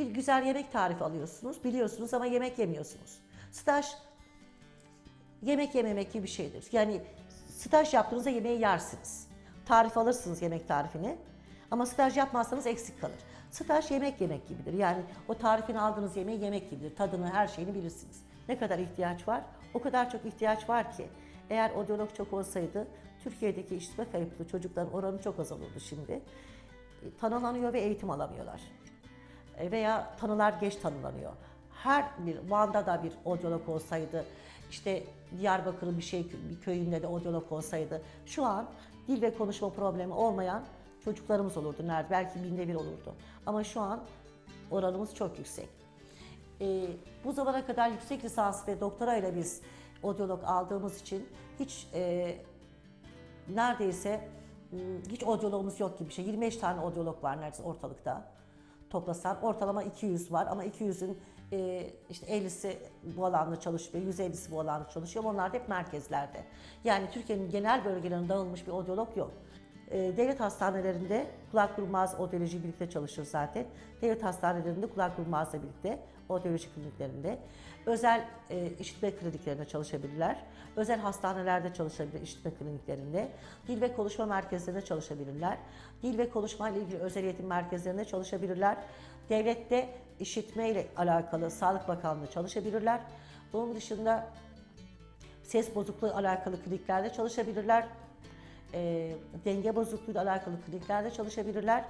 Bir güzel yemek tarifi alıyorsunuz, biliyorsunuz ama yemek yemiyorsunuz. Staj yemek yememek gibi bir şeydir. Yani staj yaptığınızda yemeği yersiniz. Tarif alırsınız yemek tarifini. Ama staj yapmazsanız eksik kalır. Staj yemek yemek gibidir. Yani o tarifini aldığınız yemeği yemek gibidir. Tadını, her şeyini bilirsiniz. Ne kadar ihtiyaç var? O kadar çok ihtiyaç var ki. Eğer odyolog çok olsaydı Türkiye'deki işitme kayıplı çocukların oranı çok azalırdı şimdi. E, Tanılanıyor ve eğitim alamıyorlar. Veya tanılar geç tanılanıyor. Her bir Van'da da bir odyolog olsaydı, işte Diyarbakır'ın bir şey bir köyünde de odyolog olsaydı, şu an dil ve konuşma problemi olmayan çocuklarımız olurdu. Nerede? Belki binde bir olurdu. Ama şu an oranımız çok yüksek. E, bu zamana kadar yüksek lisans ve doktora ile biz odyolog aldığımız için hiç e, neredeyse ım, hiç odyologumuz yok gibi bir şey. 25 tane odyolog var neredeyse ortalıkta toplasan. Ortalama 200 var ama 200'ün e, işte 50'si bu alanda çalışmıyor, 150'si bu alanda çalışıyor. Onlar da hep merkezlerde. Yani Türkiye'nin genel bölgelerine dağılmış bir odyolog yok. E, devlet hastanelerinde kulak burmaz odyoloji birlikte çalışır zaten. Devlet hastanelerinde kulak burmazla birlikte odyoloji kliniklerinde. Özel e, işitme kliniklerinde çalışabilirler. Özel hastanelerde çalışabilir işitme kliniklerinde. Dil ve konuşma merkezlerinde çalışabilirler. Dil ve konuşma ile ilgili özel eğitim merkezlerinde çalışabilirler. Devlette işitme ile alakalı Sağlık Bakanlığı çalışabilirler. Bunun dışında ses bozukluğu alakalı kliniklerde çalışabilirler. E, denge bozukluğuyla alakalı kliniklerde çalışabilirler.